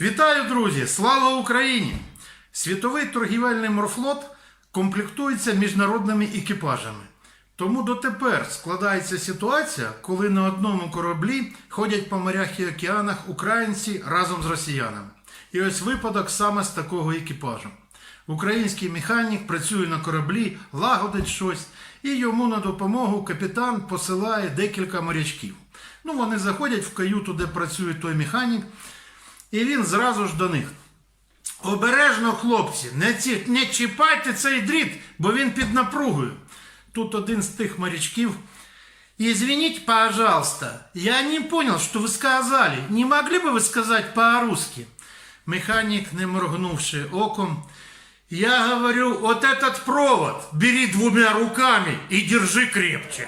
Вітаю, друзі! Слава Україні! Світовий торгівельний морфлот комплектується міжнародними екіпажами. Тому дотепер складається ситуація, коли на одному кораблі ходять по морях і океанах українці разом з росіянами. І ось випадок саме з такого екіпажу. Український механік працює на кораблі, лагодить щось, і йому на допомогу капітан посилає декілька морячків. Ну, вони заходять в каюту, де працює той механік, і він зразу ж до них. Обережно, хлопці, не, ці, не чіпайте цей дріт, бо він під напругою. Тут один з тих морячків. Извините, пожалуйста, я не понял, что вы сказали. Не могли бы вы сказать по-русски? Механик, не моргнувши оком, я говорю, вот этот провод бери двумя руками и держи крепче.